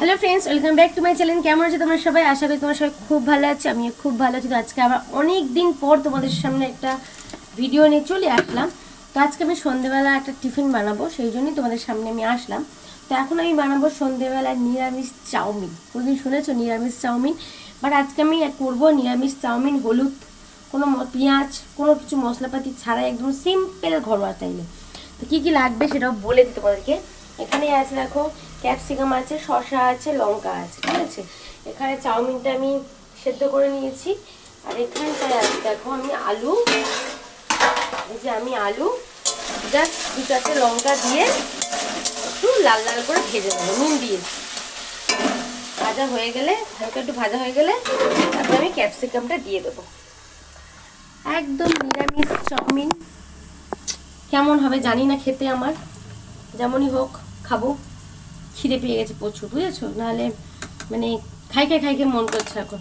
Hello friends welcome back to my channel কেমন আছে তোমরা সবাই? আশা করি তোমরা সবাই খুব ভালো আছে, আমিও খুব ভালো আছি। তো আজকে আবার অনেক দিন পর তোমাদের সামনে একটা ভিডিও নিয়ে চলে আসলাম। তো আজকে আমি সন্ধেবেলা একটা টিফিন বানাবো, সেই জন্যই তোমাদের সামনে আমি আসলাম। তো এখন আমি বানাবো সন্ধেবেলা নিরামিষ চাউমিন। কোনদিন শুনেছো নিরামিষ চাউমিন? বাট আজকে আমি করব নিরামিষ চাউমিন, হলুদ, কোনো পেঁয়াজ, কোনো কিছু মশলাপাতি ছাড়াই একদম সিম্পল ঘরোয়া স্টাইলে তো কী কী লাগবে সেটাও বলে দিই তোমাদেরকে। এখানে আছে, দেখো ক্যাপসিকাম আছে, শসা আছে, লঙ্কা আছে, ঠিক আছে? এখানে চাউমিনটা আমি সেদ্ধ করে নিয়েছি। আর আছে, দেখো আমি আলু, এই যে আমি আলু জাস্ট দু চারটে লঙ্কা দিয়ে একটু লাল লাল করে ভেজে নেব, নুন দিয়ে। ভাজা হয়ে গেলে, হালকা একটু ভাজা হয়ে গেলে, তারপরে আমি ক্যাপসিকামটা দিয়ে দেবো। একদম নিরামিষ চাউমিন। কেমন হবে জানি না খেতে আমার। যেমনই হোক, খাব। খিদে পেয়ে গেছে প্রচুর, বুঝেছ? নাহলে মানে খাইকে খাইকে মন করছে এখন।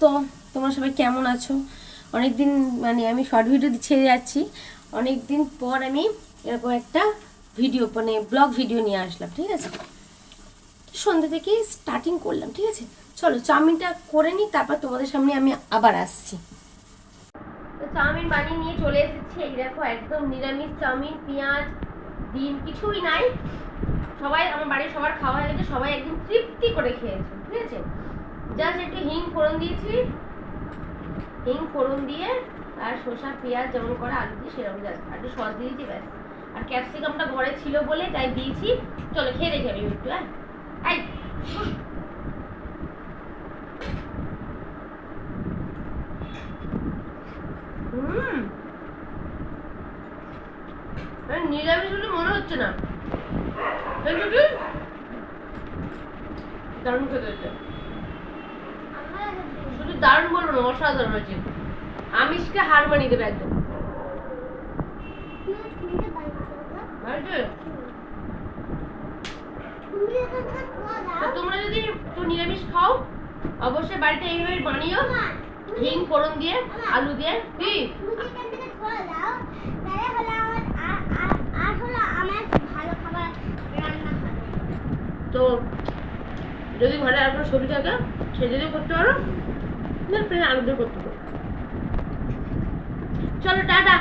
তো, তোমরা সবাই কেমন আছো? অনেক দিন মানে আমি শর্ট ভিডিও ছেড়ে যাচ্ছি। অনেক দিন পর আমি এরকম একটা ভিডিও মানে ব্লগ ভিডিও নিয়ে আসলাম, ঠিক আছে? সন্ধ্যে থেকে স্টার্টিং করলাম, ঠিক আছে? চলো, চাউমিনটা করে নিই, তারপর তোমাদের সামনে আমি আবার আসছি। চাউমিন বানিয়ে নিয়ে চলে এসেছি। এই দেখো, একদম নিরামিষ চাউমিন, পেঁয়াজ, ডিম, কিছুই নাই। সবাই, আমার বাড়ির সবার খাওয়া হয়ে গেছে, সবাই একদম তৃপ্তি করে খেয়েছে, ঠিক আছে? জাস্ট একটু হিং ফোড়ন দিয়েছি। হিং ফোড়ন দিয়ে আর শসা, পেঁয়াজ, যেমন করে আলু দিয়ে সেরকম জাস্ট আর একটু সস দিয়েছি, ব্যাস। আর ক্যাপসিকামটা ঘরে ছিল বলে তাই দিয়েছি। চলো খেয়ে দেখি আমি একটু হ্যাঁ? এই নিরামিষ বলে মনে হচ্ছে না। দারুণ খেতে শুধু দারুণ বলব না, অসাধারণ হয়েছে। আমিষকে হার মানিয়ে দেবে একদম। তোমরা যদি একটু নিরামিষ খাও, অবশ্যই বাড়িতে এইভাবে বানিও। হিং, ফোড়ন দিয়ে, আলু দিয়ে। কি তো যদি ঘরে আর কোনো সবজি থাকে সে যদি করতে পারো। প্লেন দিয়ে করতে পারো। চলো, টাটা।